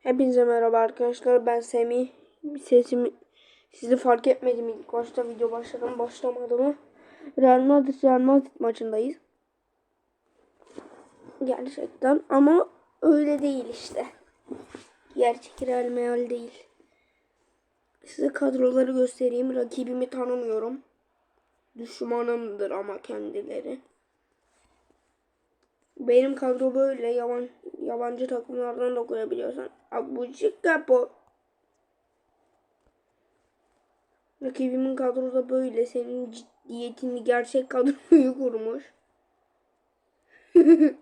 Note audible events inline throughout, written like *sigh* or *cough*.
Hepinize merhaba arkadaşlar. Ben Semih. Sesimi sizi fark etmedim ilk başta video başladım başlamadı mı? Real Madrid Real Madrid maçındayız. Gerçekten ama öyle değil işte. Gerçek Real Meal değil. Size kadroları göstereyim. Rakibimi tanımıyorum. Düşmanımdır ama kendileri. Benim kadro böyle yaban, yabancı takımlardan da koyabiliyorsan. Abucik Capo. Rakibimin kadrosu da böyle. Senin ciddiyetini gerçek kadroyu kurmuş. *laughs*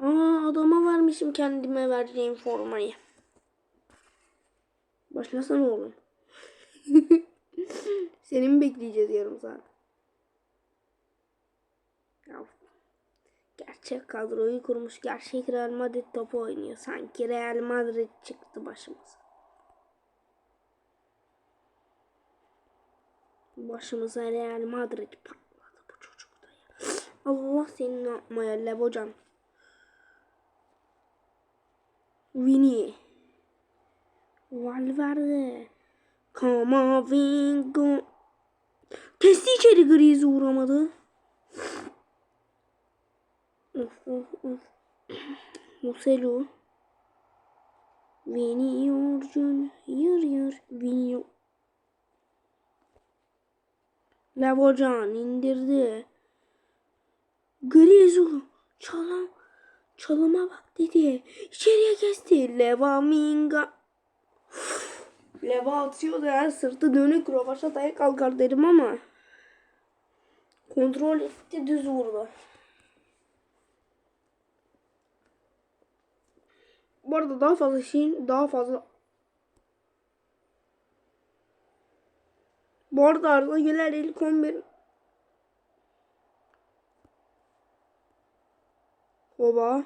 Aa adama vermişim kendime vereceğim formayı. Başlasana oğlum. *laughs* Seni mi bekleyeceğiz yarım saat? Ya, gerçek kadroyu kurmuş. Gerçek Real Madrid topu oynuyor. Sanki Real Madrid çıktı başımıza. Başımıza Real Madrid patladı bu çocukta ya. Allah seni ne yapmaya Levocan. Vini. Valverde. Kamavinga. Kesti içeri Griez'i uğramadı. Muselu. Viniyor Junior yır Viniyor. Lavocan indirdi. Griez'i çalım. Çalıma bak dedi. İçeriye kesti. Levaminga. Leva atıyor da sırtı dönük rovaşataya kalkar derim ama kontrol etti düz vurdu. Bu arada daha fazla şeyin daha fazla Bu arada Arda Güler ilk 11 Oba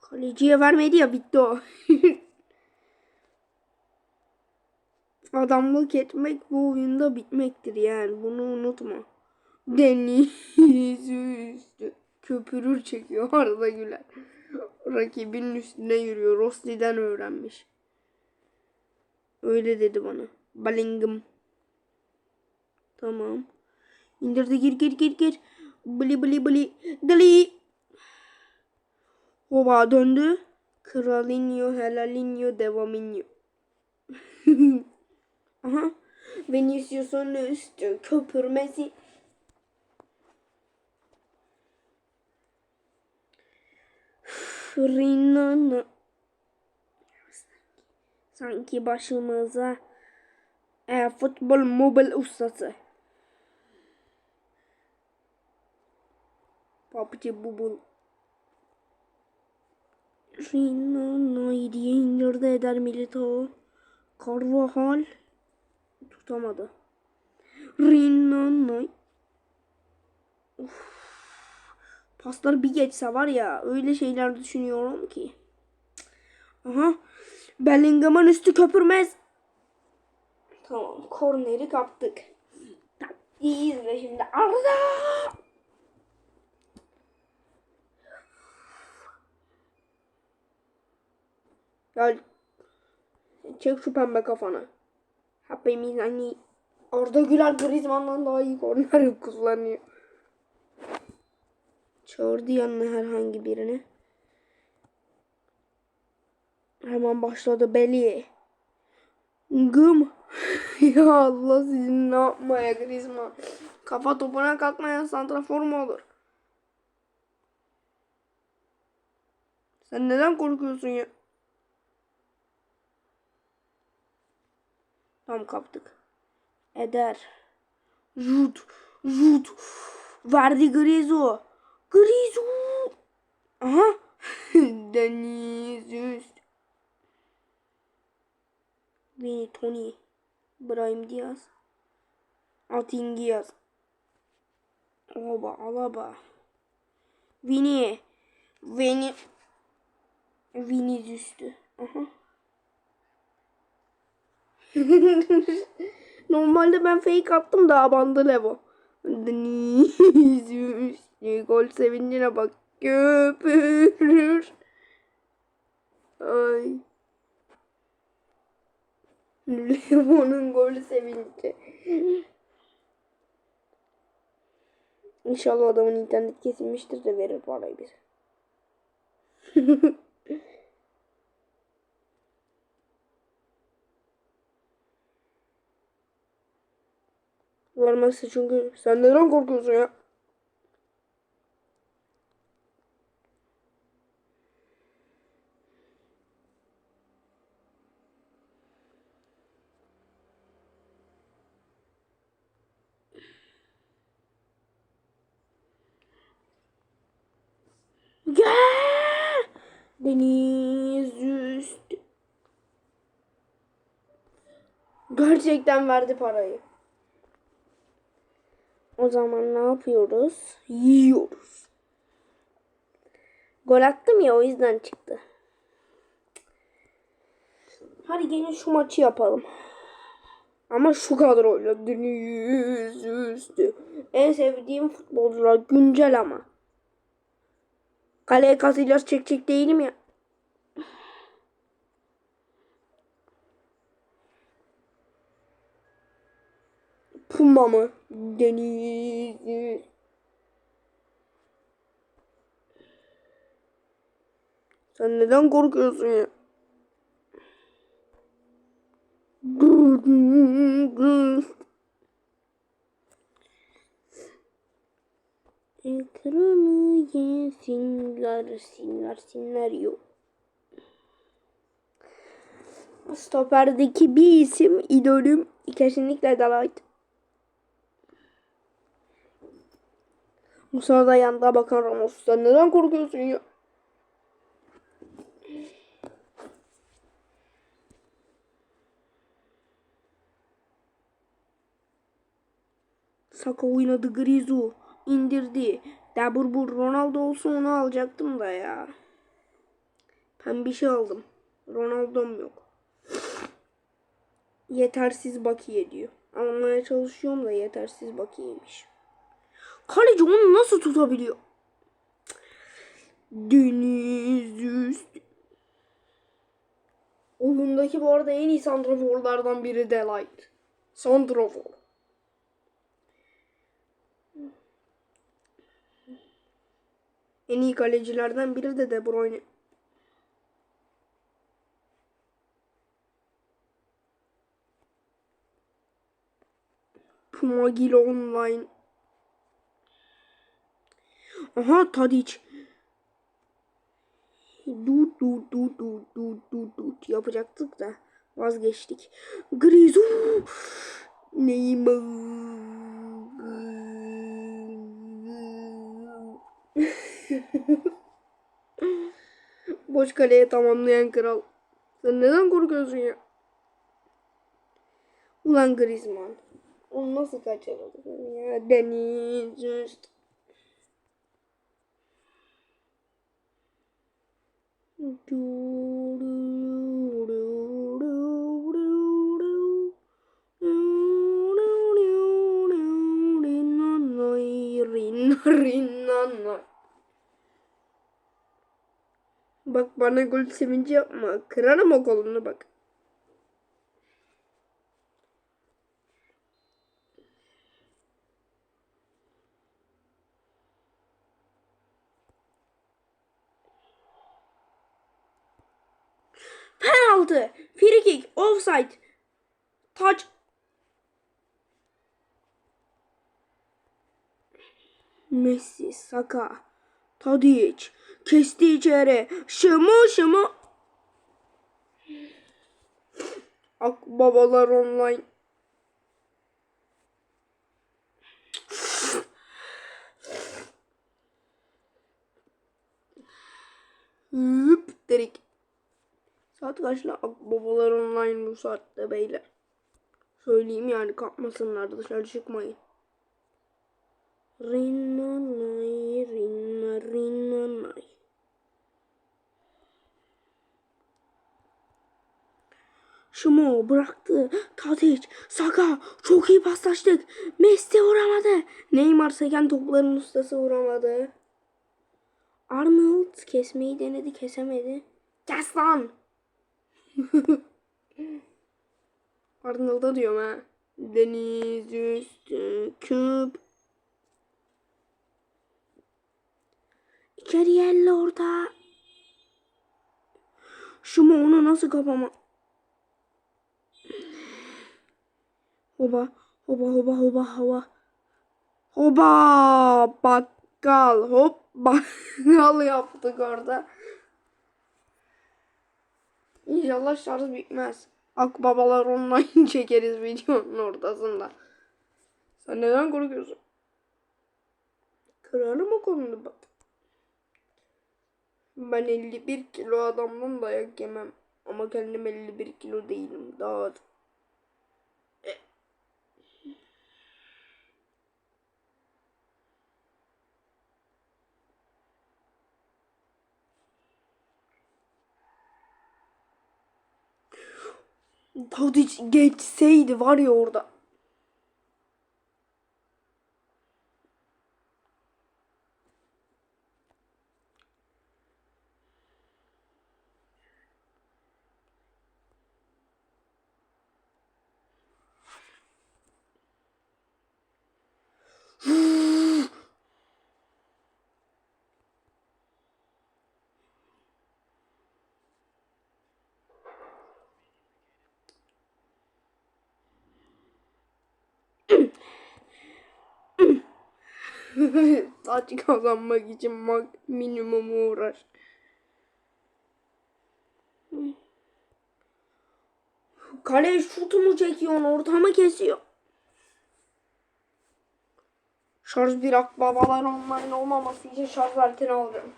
Kaleciye vermedi ya bitti o. *laughs* Adamlık etmek bu oyunda bitmektir yani. Bunu unutma. Deniz *laughs* üstü. Köpürür çekiyor Arda Güler. Rakibinin üstüne yürüyor. Rosli'den öğrenmiş. Öyle dedi bana. Balingım. Tamam. İndirdi gir gir gir gir. Bli bli bli. Gli. Oba döndü. Kralinho, helalinho, devaminho. *laughs* Aha. Vinicius'un üstü köpürmesi. Rinana. Sanki başımıza e, futbol mobil ustası. PUBG bubul. Rinana'yı diye indirdi eder Militao. Carvajal tutamadı. Rinanay. Paslar bir geçse var ya öyle şeyler düşünüyorum ki. Aha. Bellingham'ın üstü köpürmez. Tamam. Korneri kaptık. İyi izle şimdi. Arda. Gel. Çek şu pembe kafana. Hepimiz hani Arda Güler Griezmann'dan daha iyi korner kullanıyor. Çağırdı yanına herhangi birini. Hemen başladı Beli. Gım. *laughs* ya Allah sizin ne yapmaya Griezmann. Kafa topuna kalkmayan santrafor mu olur? Sen neden korkuyorsun ya? Tam kaptık. Eder. Jut. Jut. Verdi Grizo. Grizo. Aha. *laughs* Deniz üst. Vini Tony. Brahim Diaz. Atin Diaz. Oba alaba. Vini. Vini. Vini üstü. Aha. *laughs* Normalde ben fake attım da abandı Levo. Deniz gol sevincine bak köpürür. Ay. Lemon'un gol sevinci. İnşallah adamın internet kesilmiştir de verir parayı bize. *laughs* Vermezse çünkü sen neden korkuyorsun ya? Gel! Deniz üstü. Gerçekten verdi parayı. O zaman ne yapıyoruz? Yiyoruz. Gol attım ya o yüzden çıktı. Hadi gelin şu maçı yapalım. Ama şu kadroyla deniz üstü. En sevdiğim futbolcular güncel ama. Kaleye Casillas çekecek değilim ya. Puma mı? Deniz. Sen neden korkuyorsun ya? Ekranı yesinler, sinler, sinler yok. Stoperdeki bir isim idolüm kesinlikle Dalayt. Musa da yanında bakan Ramos. Sen neden korkuyorsun ya? Saka oynadı Grizu. İndirdi. Daburbur Ronaldo olsa onu alacaktım da ya. Ben bir şey aldım. Ronaldo'm yok. Yetersiz bakiye diyor. Almaya çalışıyorum da yetersiz bakiyeymiş. Kaleci onu nasıl tutabiliyor? Deniz üstü. Oyundaki bu arada en iyi santraforlardan biri Delight. Santrafor. En iyi kalecilerden biri de De Bruyne. Pumagil Online. Aha Tadic. Dut dut dut dut dut dut dut yapacaktık da vazgeçtik. Grizu. Neymar. Boş kaleye tamamlayan kral. Sen neden korkuyorsun ya? Ulan Griezmann. Onu nasıl kaçırırdın ya? Deniz üstü. Bak bana gol sevinci yapma. Kırarım o kolunu bak. Penaltı. Free kick. Offside. Touch. Messi, Saka, Tadic, kesti içeri. Şıma şıma. Akbabalar online. Hüp derik. Saat kaçta Akbabalar online bu saatte beyler. Söyleyeyim yani kalkmasınlar da dışarı çıkmayın. Rinnanay, rinna, rinnanay. Şumo bıraktı. Tadic, Saka çok iyi paslaştık. Messi vuramadı. Neymar seken topların ustası vuramadı. Arnold kesmeyi denedi kesemedi. Kes lan. *laughs* Arnold'a diyorum ha. Deniz üstü küp. İçeri elle orta. Şu mu onu nasıl kapama? Hoba, hoba, hoba, hoba, hoba. Hoba, bakkal, hop, *laughs* bakkal yaptık orada. İnşallah şarj bitmez. Akbabalar online *laughs* çekeriz videonun ortasında. Sen neden korkuyorsun? Kırarım o konuda bak. Ben 51 kilo adamdan dayak yemem. Ama kendim 51 kilo değilim. Daha az. Tadiç geçseydi var ya orada. *laughs* Saç kazanmak için minimum uğraş. Kale şutu mu çekiyorsun ortamı kesiyor. Şarj bir akbabalar online olmaması için şarj aletini alacağım.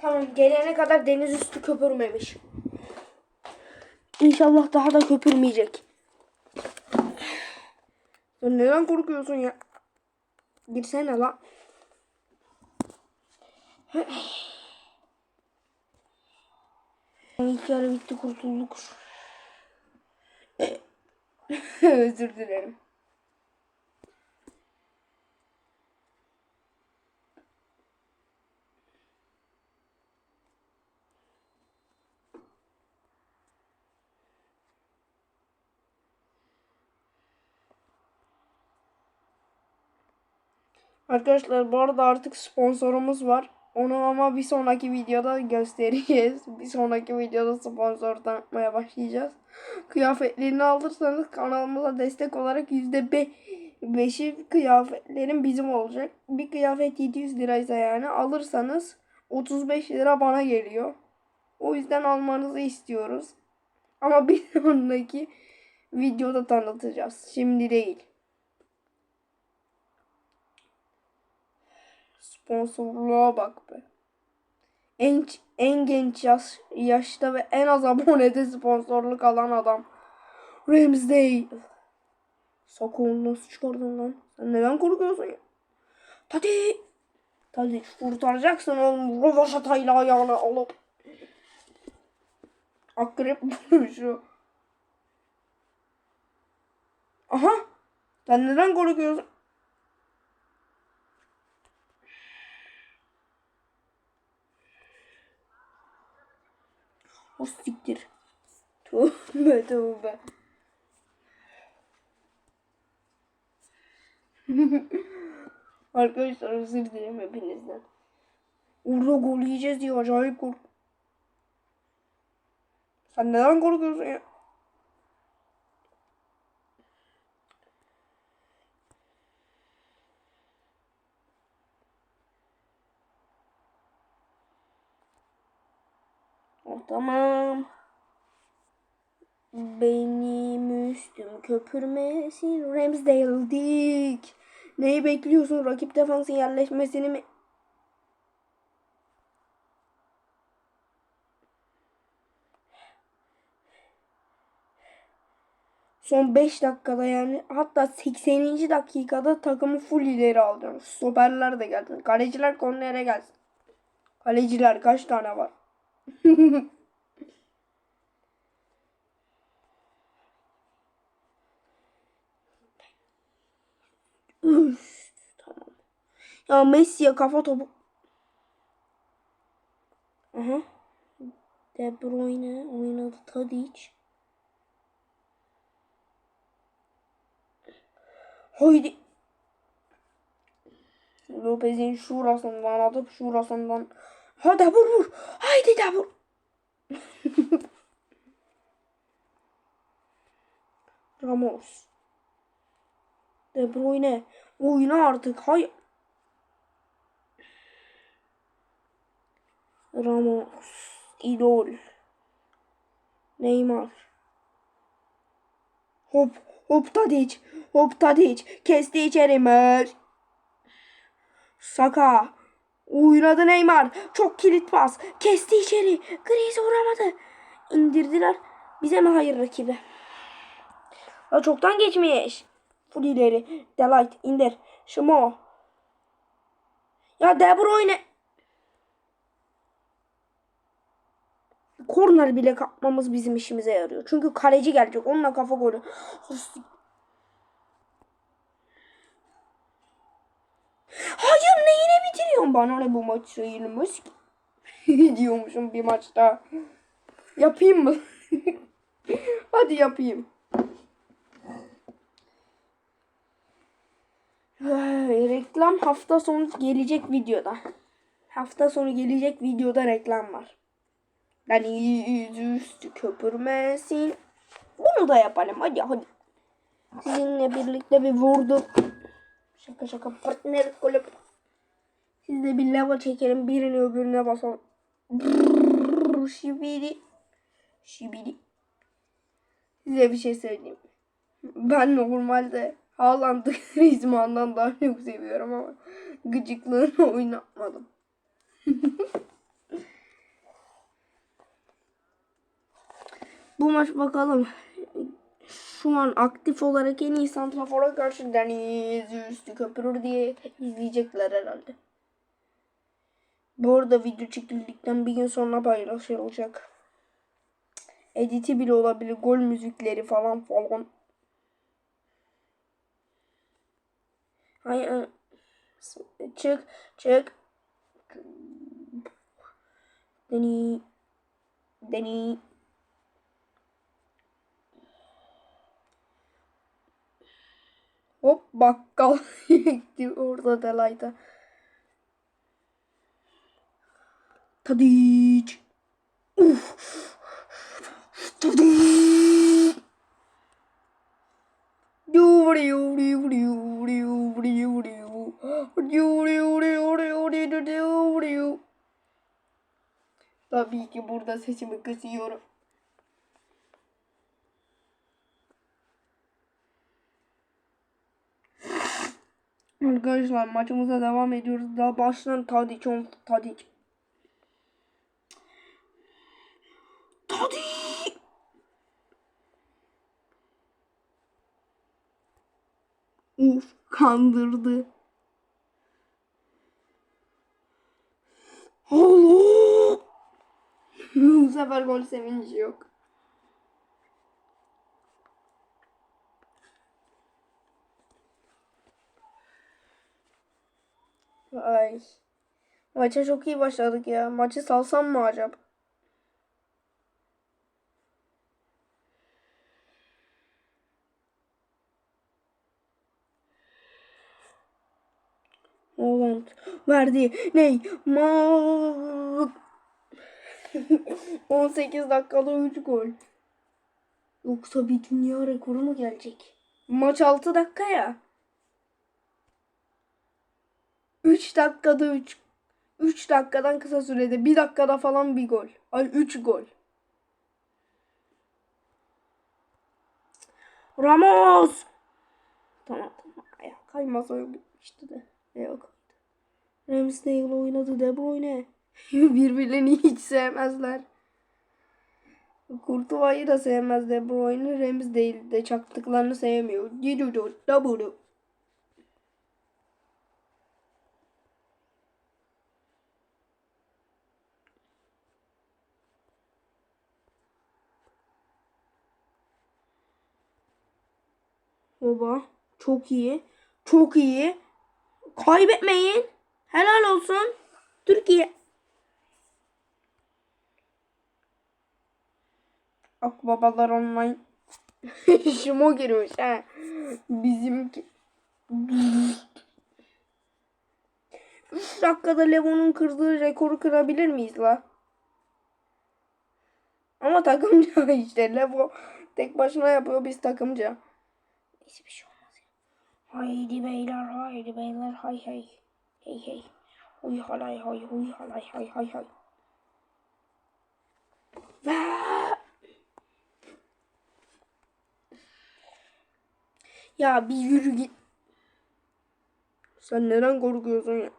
Tamam gelene kadar deniz üstü köpürmemiş. İnşallah daha da köpürmeyecek. Sen neden korkuyorsun ya? Girsene la. İlk yarı bitti kurtulduk. *laughs* Özür dilerim. Arkadaşlar bu arada artık sponsorumuz var. Onu ama bir sonraki videoda göstereceğiz. Bir sonraki videoda sponsor tanıtmaya başlayacağız. Kıyafetlerini alırsanız kanalımıza destek olarak %5'i kıyafetlerin bizim olacak. Bir kıyafet 700 liraysa yani alırsanız 35 lira bana geliyor. O yüzden almanızı istiyoruz. Ama bir *laughs* sonraki videoda tanıtacağız. Şimdi değil. Sponsorluğa bak be. En, en genç yaş, yaşta ve en az *laughs* abonede sponsorluk alan adam. Ramsdale. Sakın nasıl çıkardın lan? Sen neden korkuyorsun ya? Hadi. Hadi kurtaracaksın oğlum. Rovaşatayla ayağını alıp. Akrep *laughs* vuruşu. Aha. Sen neden korkuyorsun? O siktir. Tövbe tövbe. *laughs* Arkadaşlar özür dilerim hepinizden. Orada gol yiyeceğiz diye acayip kork. Sen neden korkuyorsun ya? Tamam. Benim üstüm köpürmesin. Ramsdale dik. Neyi bekliyorsun? Rakip defansın yerleşmesini mi? Son 5 dakikada yani hatta 80. dakikada takımı full ileri alıyoruz. Stoperler de geldi. Kaleciler kornere gelsin. Kaleciler kaç tane var? *laughs* Tamam. Ya Messi'ye kafa topu. Aha. De Bruyne oynadı Tadic. Haydi. Lopez'in şurasından atıp şurasından. Hadi vur vur. Haydi de vur. *laughs* Ramos. De Bruyne. Oyna artık. Hay. Ramos. İdol. Neymar. Hop. Hop Tadic. Hop Tadic. Kesti içeri Mer. Saka. Oynadı Neymar. Çok kilit pas. Kesti içeri. Griez'i vuramadı. İndirdiler. Bize mi hayır rakibi? Ya çoktan geçmiş. Full ileri. Delight indir. Şimo. Ya De Bruyne. Korner bile kapmamız bizim işimize yarıyor. Çünkü kaleci gelecek. Onunla kafa golü. Hayır neyine bitiriyorsun bana ne bu maç sayılmış *laughs* diyormuşum bir maçta. Yapayım mı? *laughs* Hadi yapayım. Reklam hafta sonu gelecek videoda. Hafta sonu gelecek videoda reklam var. Yani yüzüstü köpürmesin. Bunu da yapalım hadi hadi. Sizinle birlikte bir vurdum. Şaka şaka partner kulüp. Siz de bir lava çekelim birini öbürüne basalım. Brrr, Şibidi. Şibidi. Size bir şey söyleyeyim. Ben normalde Haaland'ı *laughs* Griezmann'dan daha çok seviyorum ama gıcıklığını *laughs* oynatmadım. *laughs* Bu maç bakalım. Şu an aktif olarak en iyi santrafora karşı Deniz üstü köpürür diye izleyecekler herhalde. Bu arada video çekildikten bir gün sonra paylaşılacak. Editi bile olabilir. Gol müzikleri falan falan. Hayır. Çık. Çık. Deni. Deni. Hop bakkal gitti *laughs* orada Delay'da. Tadic. Uf. Tadic. Tabii ki burada sesimi kısıyorum. Arkadaşlar maçımıza devam ediyoruz. Daha baştan Tadic on. Uf kandırdı. Allah! Bu sefer gol sevinci yok. Ay. Maça çok iyi başladık ya. Maçı salsam mı acaba? Holland verdi. Ney? Ma *laughs* 18 dakikada 3 gol. Yoksa bir dünya rekoru mu gelecek? Maç 6 dakika ya. 3 dakikada 3 3 dakikadan kısa sürede 1 dakikada falan bir gol. Ay 3 gol. Ramos. Tamam tamam. Ya kaymaz oyun bitmişti de. Yok. Ramsdale oynadı De Bruyne. *laughs* Birbirlerini hiç sevmezler. Kurtuva'yı da sevmez De Bruyne. Değil de çaktıklarını sevmiyor. Didudu, dabudu. Baba çok iyi. Çok iyi. Kaybetmeyin. Helal olsun. Türkiye. Akbabalar online. *laughs* Şimo girmiş ha. Bizimki. 3 dakikada Levo'nun kırdığı rekoru kırabilir miyiz la? Ama takımca *laughs* işte. Levo tek başına yapıyor biz takımca. Neyse bir şey. Haydi beyler haydi beyler hay hay. Hey hey. Huy halay hay huy halay hay hay hay. Ya bir yürü git. Sen neden korkuyorsun ya?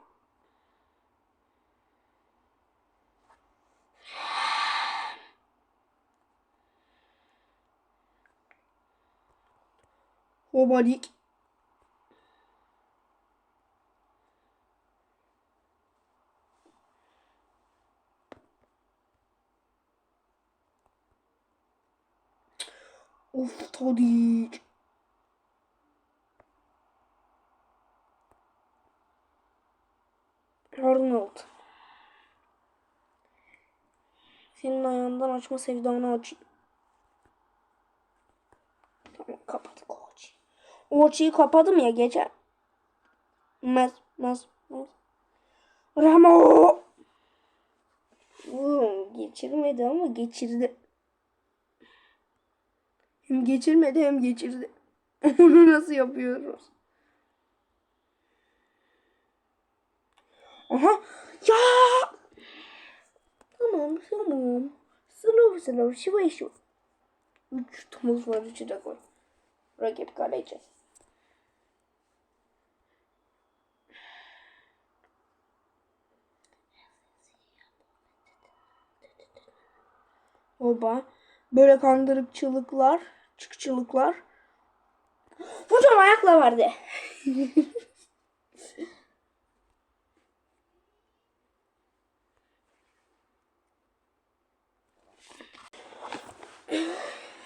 Hobalik. Of Tadic. Arnold. Senin ayağından açma sevdanı açayım. Tamam kapadık. O açıyı kapadım ya gece. Mez, mez, mez. Ramo. Oğlum, geçirmedi ama geçirdi. Hem geçirmedi hem geçirdi. *laughs* Onu nasıl yapıyoruz? Aha. Ya. Tamam tamam. Slow slow şıvay şu. Üç tomuz var üçü de koy. Rakip kaleci. Oba. Böyle kandırıkçılıklar, çıkçılıklar. Hocam ayakla vardı.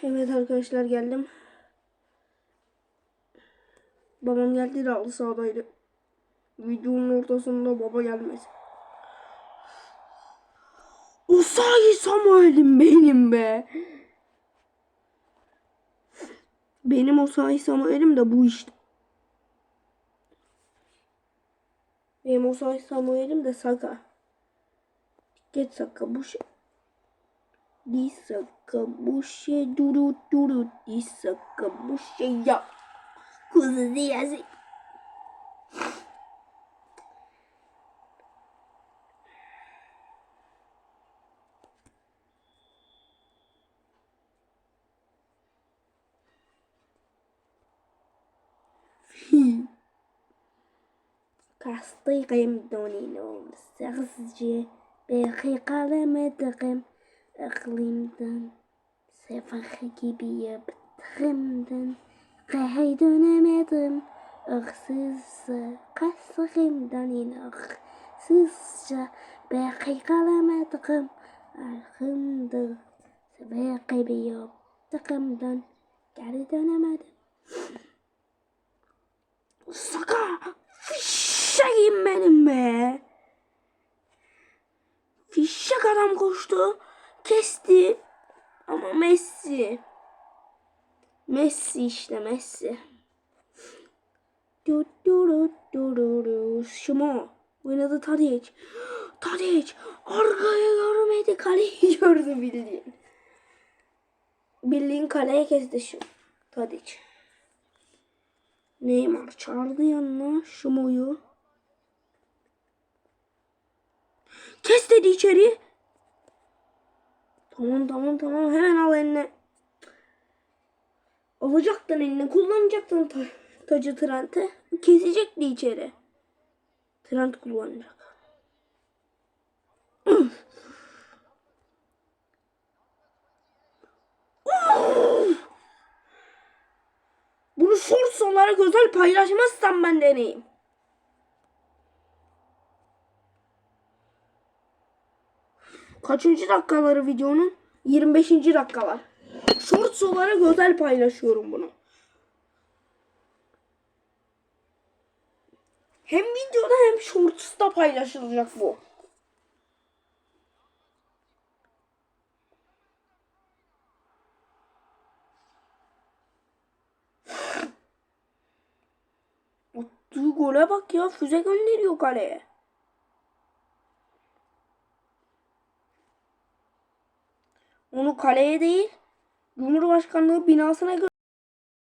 evet arkadaşlar geldim. Babam geldi de halı sahadaydı. Videonun ortasında baba gelmez. Usayi Samuel'im benim be. Benim Osayi Samuel'im de bu işte. Benim Osayi Samuel'im de Saka. Geç Saka bu şey. Di Saka bu şey duru duru di Saka bu şey ya. Kuzu diyesi. كعصطيقيم دونينو سغزجي بيخي قلم دقم أقليم دن سفخ كبية بتخم دن خيم مدم. أخسز قصخم جا بيخي باقي ما دقم أخم دن سباقي بيوم دقم دن تعرضون مدم. سقع fişeğim benim be. Fişek adam koştu. Kesti. Ama Messi. Messi işte Messi. Du du du du du du. Şimo. Oynadı Tadic. Tadic. Arkaya görmedi. Kaleyi *laughs* gördü bildiğin. Bildiğin kaleye kesti şu. Tadic. Neymar çağırdı yanına Şumo'yu. Kes dedi içeri. Tamam tamam tamam hemen al eline. Alacaktın eline kullanacaktın ta tacı Trent'e. Kesecekti içeri. Trent kullanacak. Bunu shorts olarak özel paylaşmazsam ben deneyim. Kaçıncı dakikaları videonun? 25. dakikalar. Shorts olarak özel paylaşıyorum bunu. Hem videoda hem shorts'ta paylaşılacak bu. Attığı gole bak ya füze gönderiyor kaleye. Onu kaleye değil Cumhurbaşkanlığı binasına